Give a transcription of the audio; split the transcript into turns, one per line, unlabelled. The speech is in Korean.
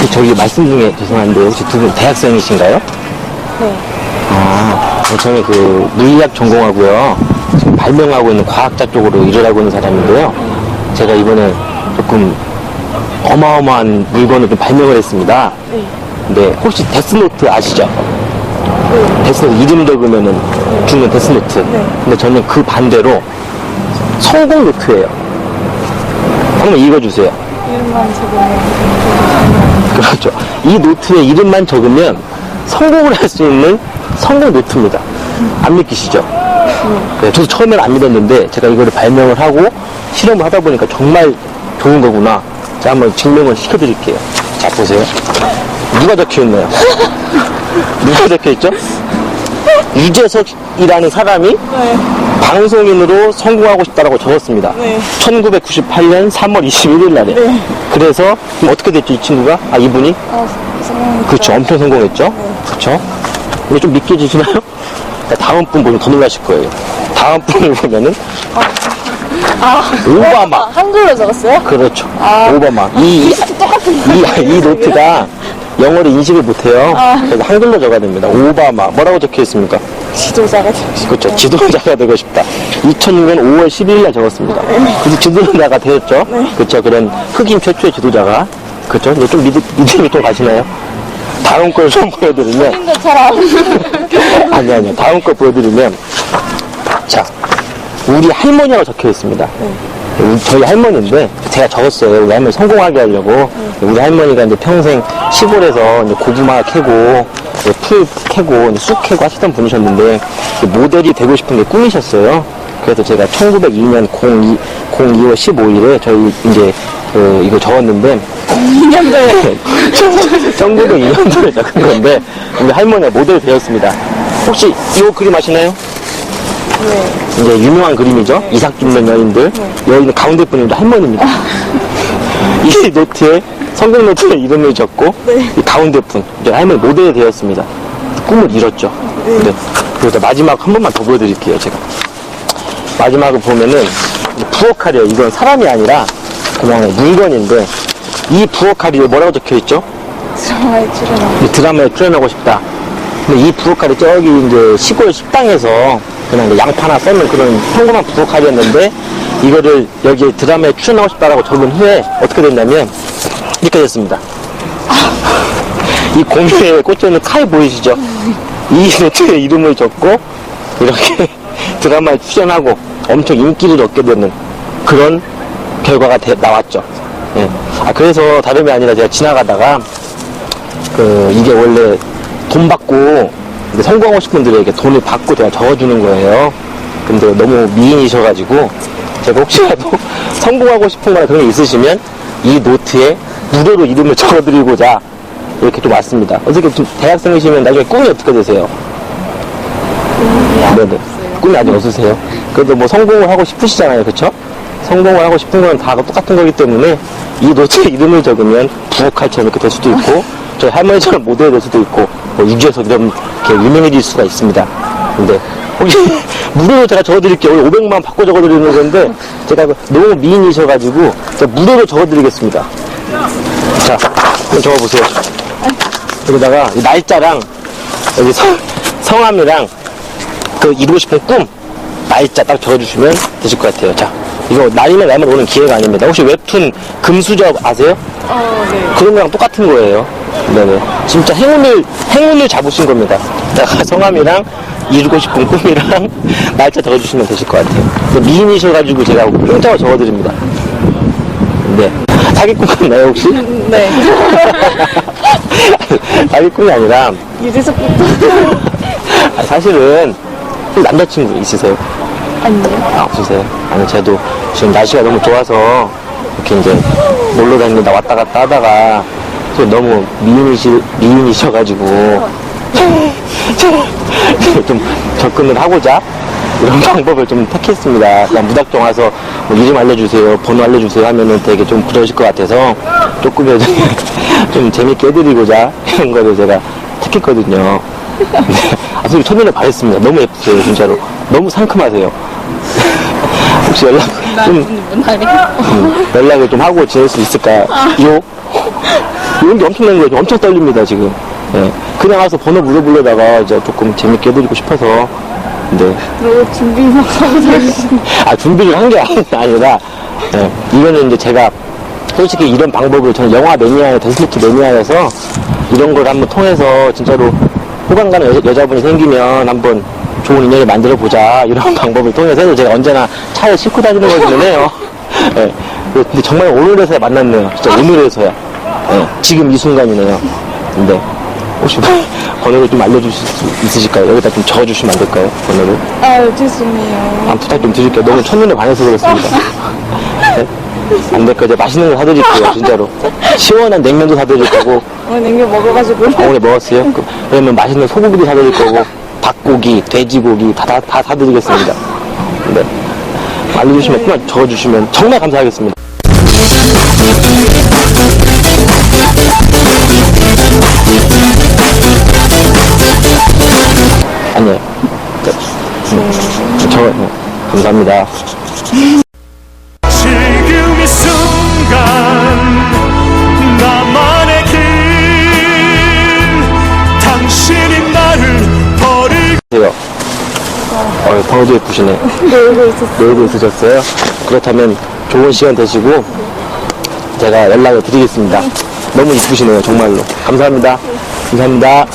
그 저기 말씀 중에 죄송한데 혹시 두 분 대학생이신가요?
네.
아, 저는 그 물리학 전공하고요. 지금 발명하고 있는 과학자 쪽으로 일을 하고 있는 사람인데요. 제가 이번에 조금 어마어마한 물건을 좀 발명을 했습니다.
네.
근데 혹시 데스노트 아시죠? 데스노트 이름 적으면은 주는 데스노트.
네.
근데 저는 그 반대로 성공 노트예요. 한번 읽어주세요.
이름만 적으면
그렇죠. 이 노트에 이름만 적으면 성공을 할 수 있는 성공 노트입니다. 안 믿기시죠? 네, 저도 처음에는 안 믿었는데 제가 이거를 발명을 하고 실험을 하다 보니까 정말 좋은 거구나. 제가 한번 증명을 시켜드릴게요. 자, 보세요. 누가 적혀 있나요? 누가 적혀 있죠? 유재석이라는 사람이
네.
방송인으로 성공하고 싶다라고 적었습니다.
네.
1998년 3월 21일 날에.
네.
그래서 그럼 어떻게 됐죠, 이 친구가? 아, 이분이?
아, 성공.
그렇죠. 엄청 성공했죠. 그렇죠. 근데 좀 믿겨지시나요? 자, 다음 분 보면 더 놀라실 거예요. 다음 분을 보면은 오바마.
아, 한글로 적었어요?
그렇죠.
아.
오바마. 이,
비슷 똑같은
이, 이 노트가 영어를 인식을 못해요.
아.
그래서 한글로 적어야 됩니다. 오바마. 뭐라고 적혀 있습니까?
지도자가 되고 싶
그렇죠. 지도자가 되고 싶다. 2006년 5월 11일 날 적었습니다. 그래서 지도자가 되었죠. 그렇죠. 그런 흑인 최초의 지도자가. 그렇죠. 이제 좀 믿, 믿음이 또 가시나요? 다음 걸 좀 보여드리면.
것처럼.
아니, 아니요. 다음 거 보여드리면. 자, 우리 할머니라고 적혀 있습니다. 저희 할머니인데, 제가 적었어요. 우리 할머니 성공하게 하려고. 우리 할머니가 이제 평생 시골에서 이제 고구마 캐고, 풀 캐고, 쑥 캐고 하시던 분이셨는데, 모델이 되고 싶은 게 꿈이셨어요. 그래서 제가 1902년 02, 02월 15일에 저희 이제 그 이거 적었는데,
2년도에.
1902년도에 적은 건데, 우리 할머니가 모델 되었습니다. 혹시 이 그림 아시나요?
네.
이제 유명한 그림이죠. 이삭중년 여인들. 여인은 가운데 분인데 할머니입니다. 이 노트에 성공 노트에 이름을 적고 이 가운데 분 이제 할머니 모델이 되었습니다. 꿈을 이뤘죠. 네. 그래서 마지막 한 번만 더 보여드릴게요. 제가 마지막을 보면은 이 부엌칼이에요. 이건 사람이 아니라 그냥 물건인데 이 부엌칼이 뭐라고 적혀 있죠?
드라마에 출연하고.
이 드라마에 출연하고 싶다. 근데 이 부엌칼이 저기 이제 시골 식당에서 그냥 이제 양파나 썰는 그런 평범한 부엌칼이었는데 이거를 여기 드라마에 출연하고 싶다라고 적은 후에 어떻게 됐냐면 이렇게 됐습니다. 이 공유에 꽂혀있는 칼 보이시죠? 이 노트에 이름을 적고 이렇게 드라마에 출연하고 엄청 인기를 얻게 되는 그런 결과가 돼- 나왔죠. 예. 아, 그래서 다름이 아니라 제가 지나가다가 그 이게 원래 돈 받고 이제 성공하고 싶은 분들에게 돈을 받고 제가 적어주는 거예요. 근데 너무 미인이셔가지고 제가 혹시라도 성공하고 싶은 거나 그런 게 있으시면 이 노트에 무료로 이름을 적어드리고자 이렇게 좀 왔습니다. 어떻게 좀 대학생이시면 나중에 꿈이 어떻게 되세요? 네네. 꿈이 아직 없으세요. 그래도 뭐 성공을 하고 싶으시잖아요. 그쵸? 성공을 하고 싶은 건 다 똑같은 거기 때문에 이 노트에 이름을 적으면 부엌칼처럼 이렇게 될 수도 있고 저희 할머니처럼 모델이 될 수도 있고 뭐 유재석 이런 이렇게 유명해질 수가 있습니다. 근데 혹시 무료로 제가 적어드릴게요. 오늘 500만 원 받고 적어드리는 건데 제가 그 너무 미인이셔가지고 제가 무료로 적어드리겠습니다. 자, 한번 적어보세요. 여기다가 이 날짜랑 여기 성, 성함이랑 그 이루고 싶은 꿈 날짜 딱 적어주시면 되실 것 같아요. 자, 이거 날이면 날만 오는 기회가 아닙니다. 혹시 웹툰 금수저 아세요?
어, 네.
그런 거랑 똑같은 거예요. 네네. 진짜 행운을, 행운을 잡으신 겁니다. 내가 성함이랑 이루고 싶은 꿈이랑 날짜 적어주시면 되실 것 같아요. 미인이셔가지고 제가 공짜로 적어드립니다. 네. 사기꾼 같나요, 혹시?
네.
사기꾼이 아니라,
유재석부터.
아, 사실은 남자친구 있으세요?
아니요.
아, 없으세요? 아니, 저도 지금 날씨가 너무 좋아서 이렇게 이제 놀러 다니다 왔다 갔다 하다가 또 너무 미인이시, 미인이셔가지고 좀 접근을 하고자 이런 방법을 좀 택했습니다. 그냥 무작정 와서 뭐 이름 알려주세요, 번호 알려주세요 하면은 되게 좀 그러실 것 같아서 조금이라도 좀 재밌게 해드리고자 이런 거를 제가 택했거든요. 네. 아, 솔직히 첫눈에 반했습니다. 너무 예쁘세요, 진짜로. 너무 상큼하세요. 혹시 연락, 좀. 음, 연락을 좀 하고 지낼 수 있을까요? 이런 게 엄청난 거죠. 엄청 떨립니다, 지금. 예. 그냥 와서 번호 물어보려다가 이제 조금 재밌게 해드리고 싶어서. 네.
너무 준비만 하고 다니시는.
아, 준비를 한 게 아니라, 예. 이거는 이제 제가 솔직히 이런 방법을 저는 영화 매니아에 데스노트 매니아여서 이런 걸 한번 통해서 진짜로 호감 가는 여, 여자분이 생기면 한번 좋은 인연을 만들어 보자 이런 방법을 통해서 제가 언제나 차에 싣고 다니는 거기는 해요. 예. 근데 정말 오늘에서야 만났네요. 진짜 오늘에서야. 예. 지금 이 순간이네요. 근데 혹시 번호를 좀 알려주실 수 있으실까요? 여기다 좀 적어주시면 안 될까요? 번호를.
아, 죄송해요.
한 부탁 좀 드릴게요. 너무 첫눈에 반해서 그렇습니다. 네? 안 될까? 이제 맛있는 거 사드릴게요, 진짜로. 시원한 냉면도 사드릴 거고,
오늘 냉면 먹어가지고.
아, 오늘 먹었어요? 그, 그러면 맛있는 소고기도 사드릴 거고, 닭고기, 돼지고기 다, 다, 다 사드리겠습니다. 네. 알려주시면, 그만 적어주시면 정말 감사하겠습니다. 네. 음, 저, 네. 감사합니다.
지금 이 순간 나만의 길 당신이 나를 버릴
안녕하세요. 어, 번호도 예쁘시네.
놀고 있었어요.
놀고 있으셨어요? 그렇다면 좋은 시간 되시고 제가 연락을 드리겠습니다. 너무 이쁘시네요, 정말로. 감사합니다. 감사합니다.